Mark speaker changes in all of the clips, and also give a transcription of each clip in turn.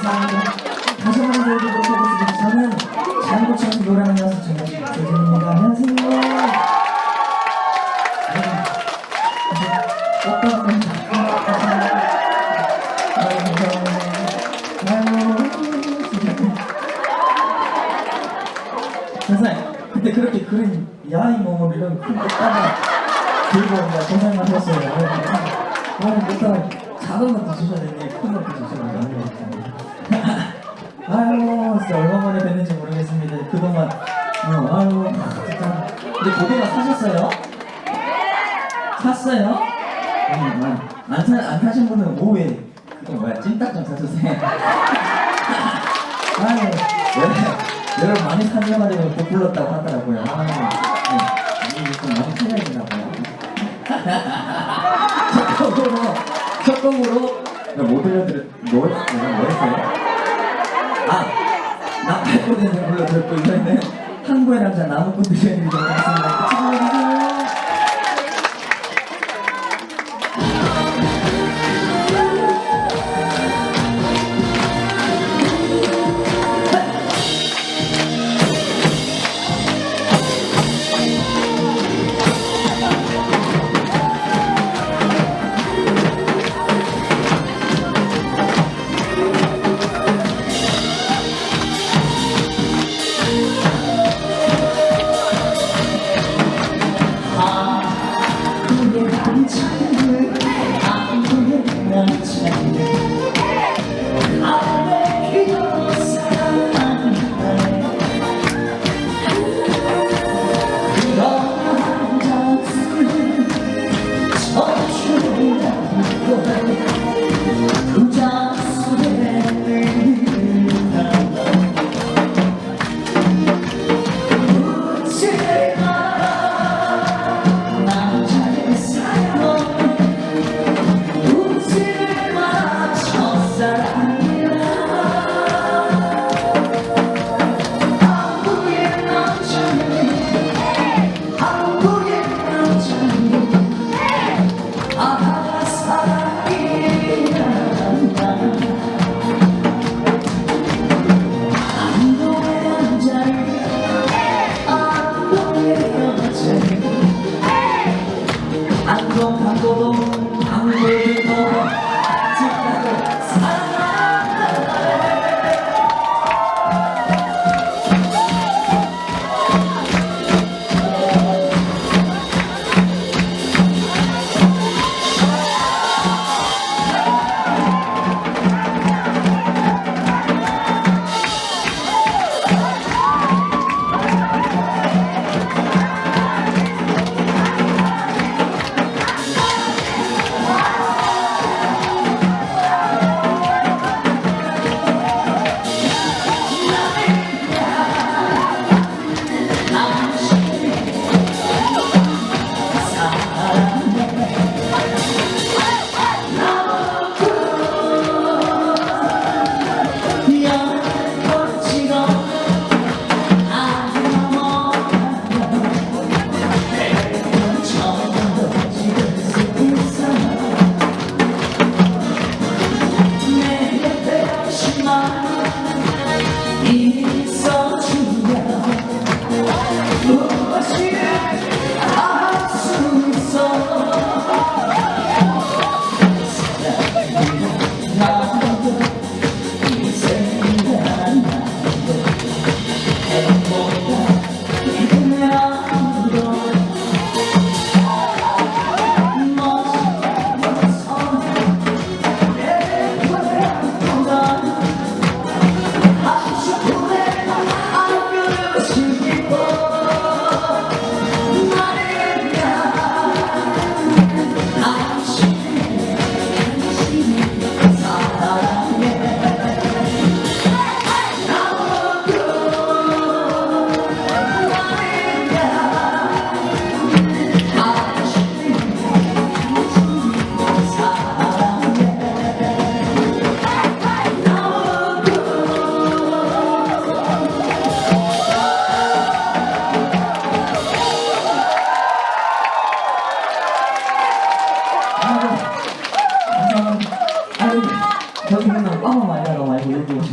Speaker 1: 다시 한번 보여드리도록 하겠습니다. 저는 잘 고치는 노래하는 가수 정말 조진입니다. 안녕하세요. 선생님, 그때 그렇게 그린 야인 몸을 이런 큰 꽃다발 들고 온다 고생하셨어요. 아니, 일단 작은 것도 주셔야 되는데 큰 것도 주셔야 되는데. 아유, 진짜 얼마 만에 뵀는지 모르겠습니다. 그동안, 어, 아유, 진짜. 근데 고등어 사셨어요? 샀어요? 응, 응. 안, 사, 안 사신 분은 오후에 그거 뭐야, 찜닭 좀 사주세요. 아유, 여- 여러분 많이 사줘가지고 또 불렀다고 하더라고요. 아유, 네. 이게 좀 많이 틀려야 되나 봐요. 곡으로, 나못 들려드렸, 뭐, 내가 뭐 했어요? 아, 나 발코니에서 불러드렸고, 이번에는 항구의 남자 나무꾼 들려드리도록 하겠습니다. 아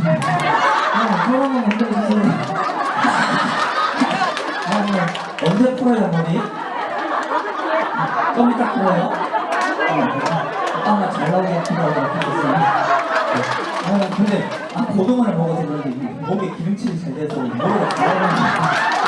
Speaker 1: 그런 거 먼저 해주세요. 아, 뭐, 언제 풀어요, 어머니? 좀 이따 풀어요? 어, 아마 잘 나오게 풀어야 되겠어요. 아, 근데, 아, 고등어를 먹어서 그런지 목에 기름칠이 잘 돼서 머리가 잘 나오는